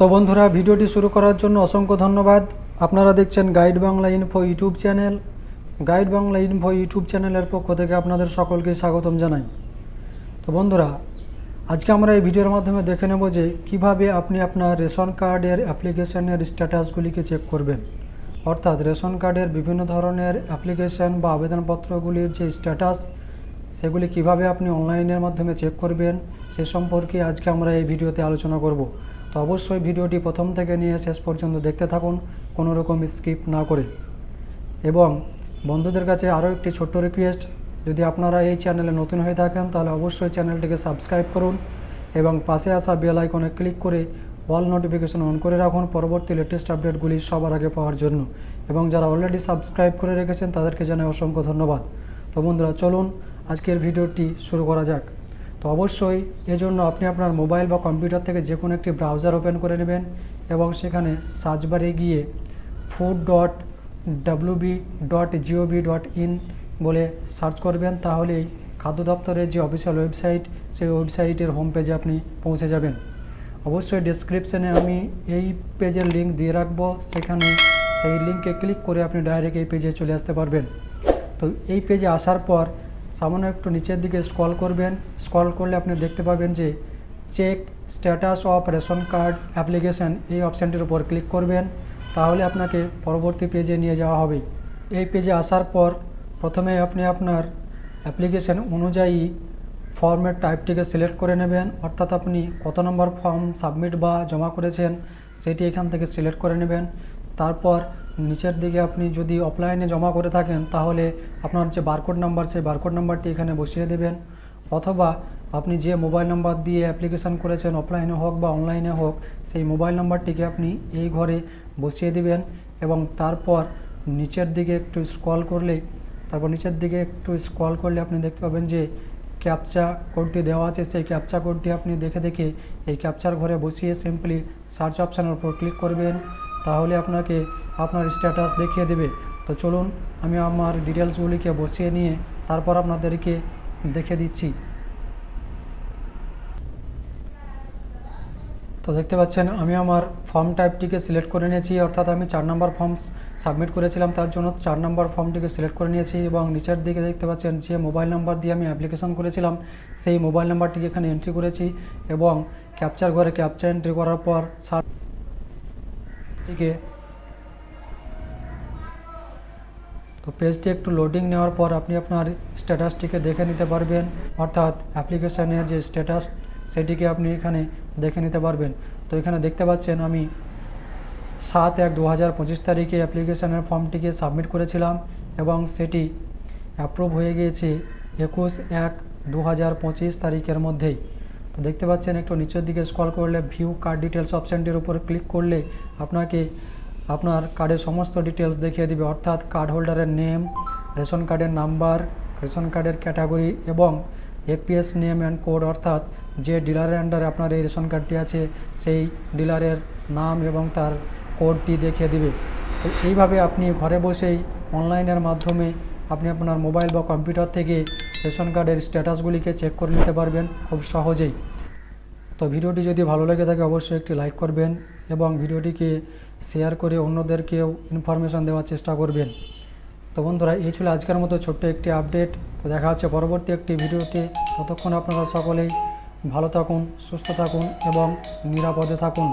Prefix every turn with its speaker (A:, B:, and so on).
A: তো বন্ধুরা, ভিডিওটি শুরু করার জন্য অসংখ্য ধন্যবাদ। আপনারা দেখছেন guide Bangla info YouTube channel. Guide Bangla info YouTube চ্যানেলের পক্ষ থেকে আপনাদের সকলকে স্বাগতম জানাই। তো বন্ধুরা, আজকে আমরা এই ভিডিওর মাধ্যমে দেখে নেব যে কীভাবে আপনি আপনার রেশন কার্ডের অ্যাপ্লিকেশনের স্ট্যাটাসগুলিকে চেক করবেন। অর্থাৎ রেশন কার্ডের বিভিন্ন ধরনের অ্যাপ্লিকেশন বা আবেদনপত্রগুলির যে স্ট্যাটাস সেগুলি কীভাবে আপনি অনলাইনের মাধ্যমে চেক করবেন, সে সম্পর্কে আজকে আমরা এই ভিডিওতে আলোচনা করব। তো অবশ্যই ভিডিওটি প্রথম থেকে নিয়ে শেষ পর্যন্ত দেখতে থাকুন, কোনো রকম স্কিপ না করে। এবং বন্ধুদের কাছে আরও একটি ছোট্ট রিকোয়েস্ট যদি আপনারা এই চ্যানেলে নতুন হয়ে থাকেন, তাহলে অবশ্যই চ্যানেলটিকে সাবস্ক্রাইব করুন এবং পাশে আসা বেল আইকনে ক্লিক করে অল নোটিফিকেশন অন করে রাখুন পরবর্তী লেটেস্ট আপডেটগুলি সবার আগে পাওয়ার জন্য। এবং যারা অলরেডি সাবস্ক্রাইব করে রেখেছেন, তাদেরকে জানাই অসংখ্য ধন্যবাদ। তো বন্ধুরা, চলুন আজকের ভিডিওটি শুরু করা যাক। তো অবশ্যই এজন্য আপনি আপনার মোবাইল বা কম্পিউটার থেকে যে কোনো একটি ব্রাউজার ওপেন করে নেবেন এবং সেখানে সার্চ বারে গিয়ে food dot WB dot GOV dot in বলে সার্চ করবেন, তাহলেই খাদ্য দপ্তরের যে অফিসিয়াল ওয়েবসাইট সেই ওয়েবসাইটের হোম পেজে আপনি পৌঁছে যাবেন। অবশ্যই ডেসক্রিপশনে আমি এই পেজের লিঙ্ক দিয়ে রাখব, সেখানে সেই লিঙ্কে ক্লিক করে আপনি ডাইরেক্ট এই পেজে চলে আসতে পারবেন। তো এই পেজে আসার পর সামান্য একটু নিচের দিকে স্ক্রল করবেন। স্ক্রল করলে আপনি দেখতে পাবেন যে check status of ration card application এই অপশানটির উপর ক্লিক করবেন। তাহলে আপনাকে পরবর্তী পেজে নিয়ে যাওয়া হবে। এই পেজে আসার পর প্রথমে আপনি আপনার অ্যাপ্লিকেশান অনুযায়ী ফর্মের টাইপটিকে সিলেক্ট করে নেবেন। অর্থাৎ আপনি কত নম্বর ফর্ম সাবমিট বা জমা করেছেন, সেটি এখান থেকে সিলেক্ট করে নেবেন। তারপর নিচের দিকে আপনি যদি অফলাইনে জমা করে থাকেন, তাহলে আপনার যে বারকোড নাম্বার সেই বারকোড নাম্বারটি এখানে বসিয়ে দেবেন। অথবা আপনি যে মোবাইল নাম্বার দিয়ে অ্যাপ্লিকেশান করেছেন অফলাইনে হোক বা অনলাইনে হোক, সেই মোবাইল নাম্বারটিকে আপনি এই ঘরে বসিয়ে দিবেন এবং তারপর নিচের দিকে একটু স্ক্রল করলে, তারপর নিচের দিকে একটু স্ক্রল করলে আপনি দেখতে পাবেন যে ক্যাপচা কোডটি দেওয়া আছে। সেই ক্যাপচা কোডটি আপনি দেখে দেখে এই ক্যাপচার ঘরে বসিয়ে সিম্পলি সার্চ অপশানের উপর ক্লিক করবেন। তাহলে আপনাকে আপনার স্ট্যাটাস দেখিয়ে দেবে। তো চলুন, আমি আমার ডিটেলসগুলিকে বসিয়ে নিয়ে তারপর আপনাদেরকে দেখে দিচ্ছি। তো দেখতে পাচ্ছেন, আমি আমার ফর্ম টাইপটিকে সিলেক্ট করে নিয়েছি, অর্থাৎ আমি চার নম্বর ফর্ম সাবমিট করেছিলাম, তার জন্য চার নম্বর ফর্মটিকে সিলেক্ট করে নিয়েছি এবং নিচের দিকে দেখতে পাচ্ছেন যে মোবাইল নাম্বার দিয়ে আমি অ্যাপ্লিকেশন করেছিলাম, সেই মোবাইল নাম্বারটিকে এখানে এন্ট্রি করেছি এবং ক্যাপচার ঘরে ক্যাপচার এন্ট্রি করার পর সারটিকে তো পেজটি একটু লোডিং নেওয়ার পর আপনি আপনার স্ট্যাটাসটিকে দেখে নিতে পারবেন অর্থাৎ অ্যাপ্লিকেশানের যে স্ট্যাটাস সেটিকে আপনি এখানে দেখে নিতে পারবেন তো এখানে দেখতে পাচ্ছেন আমি সাত এক দু হাজার পঁচিশ তারিখে অ্যাপ্লিকেশানের ফর্মটিকে সাবমিট করেছিলাম এবং সেটি অ্যাপ্রুভ হয়ে গিয়েছে একুশ এক দু হাজার পঁচিশ তারিখের মধ্যেই তো দেখতে পাচ্ছেন, একটু নিচের দিকে স্ক্রল করলে ভিউ কার্ড ডিটেলস অপশানটির উপর ক্লিক করলে আপনাকে আপনার কার্ডের সমস্ত ডিটেলস দেখিয়ে দিবে। অর্থাৎ কার্ড হোল্ডারের নেম রেশন কার্ডের নাম্বার রেশন কার্ডের ক্যাটাগরি এবং এপিএস নেম অ্যান্ড কোড অর্থাৎ যে ডিলারের আন্ডারে আপনার এই রেশন কার্ডটি আছে, সেই ডিলারের নাম এবং তার কোডটি দেখিয়ে দিবে। তো এইভাবে আপনি ঘরে বসেই অনলাইনের মাধ্যমে আপনি আপনার মোবাইল বা কম্পিউটার থেকে রেশন কার্ডের স্ট্যাটাসগুলিকে চেক করে নিতে পারবেন খুব সহজেই। তো ভিডিওটি যদি ভালো লেগে থাকে, অবশ্যই একটি লাইক করবেন এবং ভিডিওটিকে শেয়ার করে অন্যদেরকেও ইনফরমেশন দেওয়ার চেষ্টা করবেন। তো বন্ধুরা, এই ছিল আজকের মতো ছোট্ট একটি আপডেট। তো দেখা হচ্ছে পরবর্তী একটি ভিডিওতে। ততক্ষণ আপনারা সকলেই ভালো থাকুন, সুস্থ থাকুন এবং নিরাপদে থাকুন।